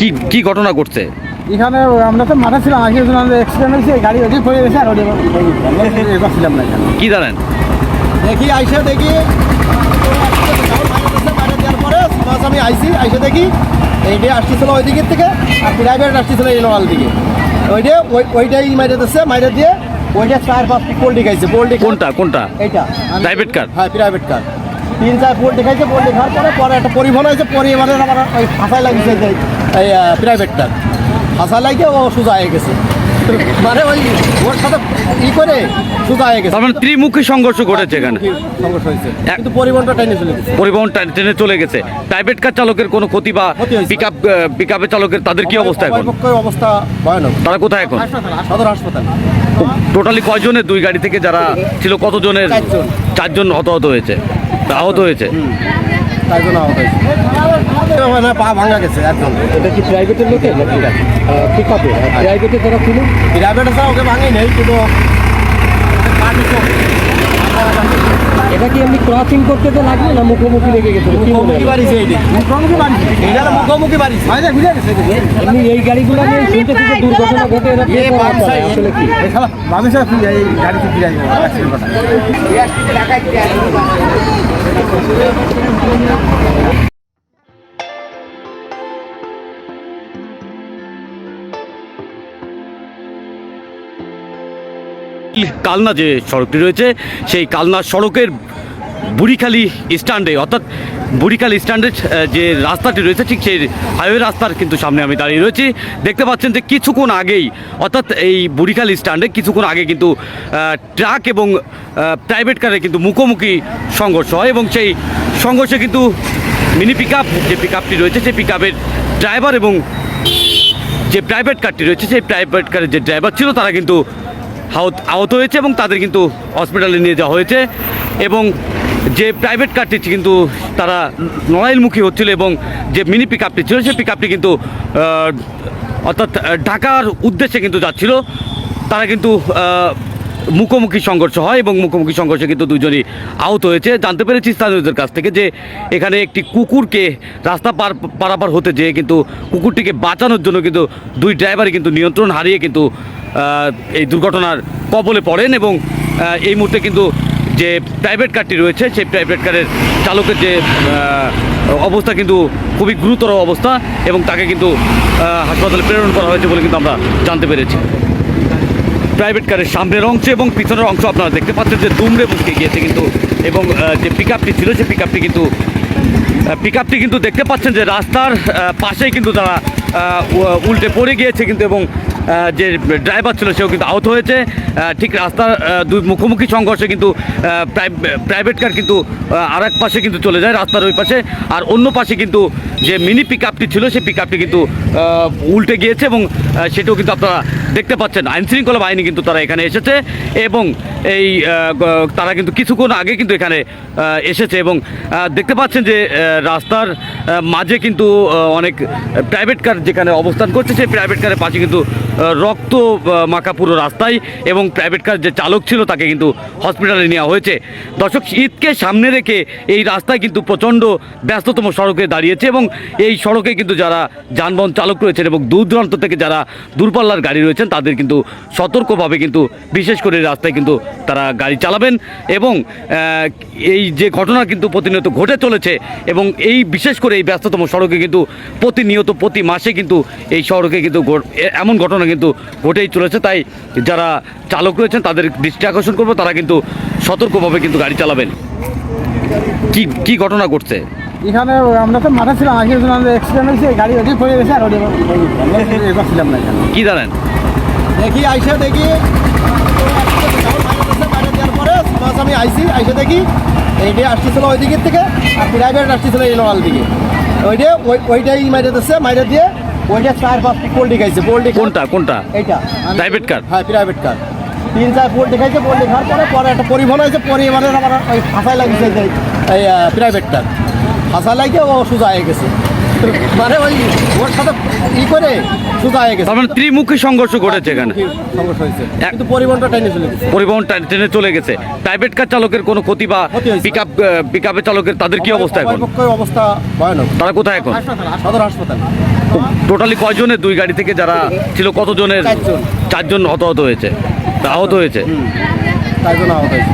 কি কি ঘটনা ঘটছে? এখানে আমরা তো মাঠে ছিলাম আগে আমাদের অ্যাক্সিডেন্ট হয়েছে গাড়ি ওদিকে পড়ে গেছে আর ওদিকে ছিলাম না এখানে। কি জানেন? দেখি আইসে দেখি। পরে আমি আইসি আইসে দেখি এইটা আসতেছিল ওই দিকের থেকে আর প্রাইভেট আসতেছিল এই নওয়াল দিকে। ওইটা ওই ওইটাই মাইরে দিচ্ছে মাইরে দিয়ে ওইটা চার পাঁচ পোল্ট্রি খাইছে পোল্ট্রি কোনটা কোনটা? এইটা। Private car? হ্যাঁ প্রাইভেট কার তিন চার পোল্ট্রি খাইছে পোল্ট্রি খাওয়ার পরে পরে একটা পরিবহন হয়েছে পরিবহনের আবার ওই ফাঁসায় লাগিয়েছে এই প্রাইভেট কার ফাঁসায় লাগিয়ে ও সোজা হয়ে গেছে। মানে ওই ওর সাথে ই করে সোজা হয়ে গেছে। মানে ত্রিমুখী সংঘর্ষ ঘটেছে এখানে। সমস্যা হয়েছে। কিন্তু পরিবহনটা টাইনে চলে গেছে। পরিবহন টা- ট্রেনে চলে গেছে। প্রাইভেট কার চালকের কোনো ক্ষতি বা ক্ষতি হয়েছে। পিক আপ পিক আপের চালকের তাদের কি অবস্থা এখন? অবস্থা ভয়ানক। তারা কোথায় এখন? সদর হাসপাতাল। টোটালি কয়জনের দুই গাড়ি থেকে যারা ছিল কতজনের? চারজন। চারজন হতাহত হয়েছে আহত হয়েছে। জন্য আহত হয়েছে। মানে পা ভাঙা গেছে একদম। এটা কি প্রাইভেটের লোকের প্রাইভেটে যারা ছিল প্রাইভেট আছে ওকে ভাঙি নেই কিন্তু এটা কি এমনি ক্রসিং করতে তো লাগবে না মুখোমুখি লেগে গেছে? মুখোমুখি বাড়িছে এই মুখোমুখি বাড়িছে? এটা হলো মুখোমুখি বাড়িছে। বুঝে গেছে। এমনি এই গাড়িগুলো নিয়ে শুনতে শুনতে দুর্ঘটনা ঘটে এরা কি? এই গাড়িতে ফিরে আসবে কালনা যে সড়কটি রয়েছে, সেই কালনা সড়কের বুড়িখালি স্ট্যান্ডে, অর্থাৎ বুড়িখালি স্ট্যান্ডের যে রাস্তাটি রয়েছে, ঠিক সেই হাইওয়ে রাস্তার কিন্তু সামনে আমি দাঁড়িয়ে রয়েছি। দেখতে পাচ্ছেন যে কিছুক্ষণ আগেই, অর্থাৎ এই বুড়িখালি স্ট্যান্ডে কিছুক্ষণ আগে কিন্তু ট্রাক এবং প্রাইভেট কারে কিন্তু মুখোমুখি সংঘর্ষ হয় এবং সেই সংঘর্ষে কিন্তু মিনি পিক যে পিক আপটি রয়েছে, সেই পিক ড্রাইভার এবং যে প্রাইভেট কারটি রয়েছে, সেই প্রাইভেট কারের যে ড্রাইভার ছিল, তারা কিন্তু আহত হয়েছে এবং তাদের কিন্তু হসপিটালে নিয়ে যাওয়া হয়েছে। এবং যে প্রাইভেট কারটি কিন্তু তারা নড়াইলমুখী হচ্ছিল এবং যে মিনি পিক আপটি ছিল, সেই পিক আপটি কিন্তু অর্থাৎ ঢাকার উদ্দেশ্যে কিন্তু যাচ্ছিল। তারা কিন্তু মুখোমুখি সংঘর্ষ হয় এবং মুখোমুখি সংঘর্ষে কিন্তু দুজনই আহত হয়েছে। জানতে পেরেছি স্থানীয়দের কাছ থেকে যে এখানে একটি কুকুরকে রাস্তা পার, পারাপার হতে যেয়ে কিন্তু কুকুরটিকে বাঁচানোর জন্য কিন্তু দুই ড্রাইভারই কিন্তু নিয়ন্ত্রণ হারিয়ে কিন্তু এই দুর্ঘটনার কবলে পড়েন এবং এই মুহূর্তে কিন্তু যে প্রাইভেট কারটি রয়েছে, সেই প্রাইভেট কারের চালকের যে অবস্থা কিন্তু খুবই গুরুতর অবস্থা এবং তাকে কিন্তু হাসপাতালে প্রেরণ করা হয়েছে বলে কিন্তু আমরা জানতে পেরেছি। প্রাইভেট কারের সামনের অংশ এবং পিছনের অংশ আপনারা দেখতে পাচ্ছেন যে দুমড়ে মুচকে গিয়েছে কিন্তু এবং যে পিক ছিল সেই পিক কিন্তু পিক কিন্তু দেখতে পাচ্ছেন যে রাস্তার পাশেই কিন্তু তারা উল্টে পড়ে গিয়েছে কিন্তু এবং যে ড্রাইভার ছিল, সেও কিন্তু আহত হয়েছে। ঠিক রাস্তার দুই মুখোমুখি সংঘর্ষে কিন্তু প্রাইভেট কার কিন্তু আর এক পাশে কিন্তু চলে যায় রাস্তার ওই পাশে। আর অন্য পাশে কিন্তু যে মিনি পিক আপটি ছিল, সেই পিক আপটি কিন্তু উল্টে গিয়েছে এবং সেটাও কিন্তু আপনারা দেখতে পাচ্ছেন। আইনশৃঙ্খলা বাহিনী কিন্তু তারা এখানে এসেছে এবং এই তারা কিন্তু কিছুক্ষণ আগে কিন্তু এখানে এসেছে এবং দেখতে পাচ্ছেন যে রাস্তার মাঝে কিন্তু অনেক প্রাইভেট কার যেখানে অবস্থান করছে, সেই প্রাইভেট কারের পাশে কিন্তু রক্ত মাখা পুরো রাস্তায় এবং প্রাইভেট কার যে চালক ছিল তাকে কিন্তু হসপিটালে নেওয়া হয়েছে। দর্শক, ঈদকে সামনে রেখে এই রাস্তায় কিন্তু প্রচণ্ড ব্যস্ততম সড়কে দাঁড়িয়েছে এবং এই সড়কে কিন্তু যারা যানবাহন চালক রয়েছেন এবং দূর দূরান্ত থেকে যারা দূরপাল্লার গাড়ি রয়েছেন, তাদের কিন্তু সতর্কভাবে কিন্তু বিশেষ করে রাস্তায় কিন্তু তারা গাড়ি চালাবেন এবং এই যে ঘটনা কিন্তু প্রতিনিয়ত ঘটে চলেছে এবং এই বিশেষ করে এই ব্যস্ততম সড়কে কিন্তু প্রতিনিয়ত, প্রতি মাসে কিন্তু এই সড়কে কিন্তু এমন ঘটনা কিন্তু ঘটেই চলেছে। তাই যারা চালক রয়েছেন তাদের দৃষ্টি আকর্ষণ করব। তারা কিন্তু সতর্কভাবে কিন্তু গাড়ি চালাবেন। কি কি ঘটনা ঘটছে? এখানে আমরা তো মাঠে ছিলাম আগে অ্যাক্সিডেন্ট হয়েছে গাড়ি পড়ে গেছে আর ছিলাম না এখানে। কি জানেন? দেখি আইসে দেখি। পরে আমি আইসি আইসে দেখি। এইটা আসতেছিল ওই দিকের থেকে আর প্রাইভেট আসতেছিল এই নওয়াল দিকে। ওইটা ওই ওইটাই মাইরে দিচ্ছে মাইরে দিয়ে ওইটা চার পাঁচটি পোল্ট্রি খাইছে পোল্ট্রি কোনটা কোনটা? এইটা। প্রাইভেট কার হ্যাঁ প্রাইভেট কার তিন চার পোল্ট্রি খাইছে পোল্ট্রি খাওয়ার পরে পরে একটা পরিবহন হয়েছে পরিবহনের আমার ওই ফাঁসায় লাগিয়েছে এই প্রাইভেট কার ফাঁসা লাগিয়ে ও সোজা হয়ে গেছে। মানে ওই ওর সাথে ই করে সোজা হয়ে গেছে। তার মানে ত্রিমুখী সংঘর্ষ ঘটেছে এখানে। সমস্যা হয়েছে। কিন্তু পরিবহনটা টাইনে চলে গেছে। পরিবহন ট্রেন- ট্রেনে চলে গেছে। প্রাইভেট কার চালকের কোনো ক্ষতি বা ক্ষতি হয়েছে। পিক আপ পিক আপের চালকের তাদের কি অবস্থা এখন? উভয় পক্ষের অবস্থা ভয়ানক। তারা কোথায় এখন? সদর হাসপাতাল টোটালি কয়জনের দুই গাড়ি থেকে যারা ছিল কতজনের চারজন। চারজন হতাহত হয়েছে? আহত হয়েছে? তাই জন্য আহত হয়েছে।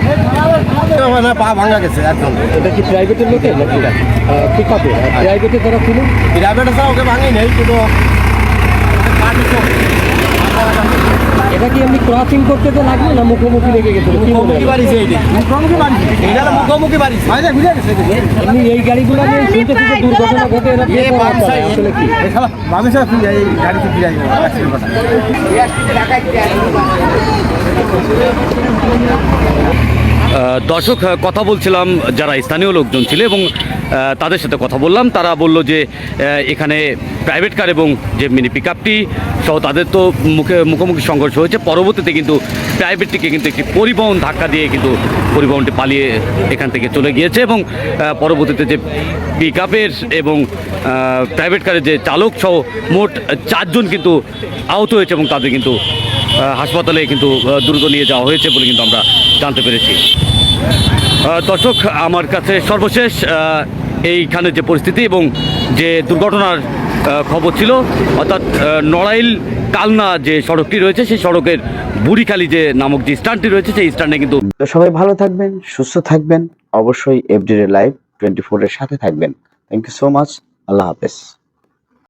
মানে পা ভাঙা গেছে একদম। এটা কি প্রাইভেটের লোকের নাকি? পিক আপে প্রাইভেটে যারা ছিল প্রাইভেটে ওকে ভাঙি নেই কিন্তু এটা কি এমনি ক্রসিং করতে তো লাগল না মুখোমুখি লেগে মনে মুখোমুখি? বাড়িছে এইটা মুখোমুখি বাড়ি হলো মুখোমুখি বাইরে ঘুরে গেছে এমনি এই গাড়িগুলো নিয়ে শুনতে শুনতে দুর্ঘটনা ঘটে এরা কে করে আসলে? কি? ফিরে এই গাড়িতে ফিরে আসবে অ্যাক্সিডেন্ট ঘটা। দর্শক কথা বলছিলাম যারা স্থানীয় লোকজন ছিল এবং তাদের সাথে কথা বললাম। তারা বলল যে এখানে প্রাইভেট কার এবং যে মিনি পিক আপটি সহ তাদের তো মুখে, মুখোমুখি সংঘর্ষ হয়েছে। পরবর্তীতে কিন্তু প্রাইভেটটিকে কিন্তু একটি পরিবহন ধাক্কা দিয়ে কিন্তু পরিবহনটি পালিয়ে এখান থেকে চলে গিয়েছে এবং পরবর্তীতে যে পিক আপের এবং প্রাইভেট কারের যে চালক সহ মোট চারজন কিন্তু আহত হয়েছে এবং তাদের কিন্তু হাসপাতালে কিন্তু দ্রুত নিয়ে যাওয়া হয়েছে বলে কিন্তু আমরা জানতে পেরেছি। দর্শক, আমার কাছে সর্বশেষ এইখানে যে পরিস্থিতি এবং যে দুর্ঘটনার খবর ছিল, অর্থাৎ নড়াইল কালনা যে সড়কটি রয়েছে, সেই সড়কের বুড়িখালি যে নামক যে স্ট্যান্ডটি রয়েছে, সেই স্ট্যান্ডে কিন্তু সবাই ভালো থাকবেন, সুস্থ থাকবেন, অবশ্যই এফডিরে লাইভ টোয়েন্টি ফোরের সাথে থাকবেন। থ্যাংক ইউ সো মাচ আল্লাহ হাফেজ।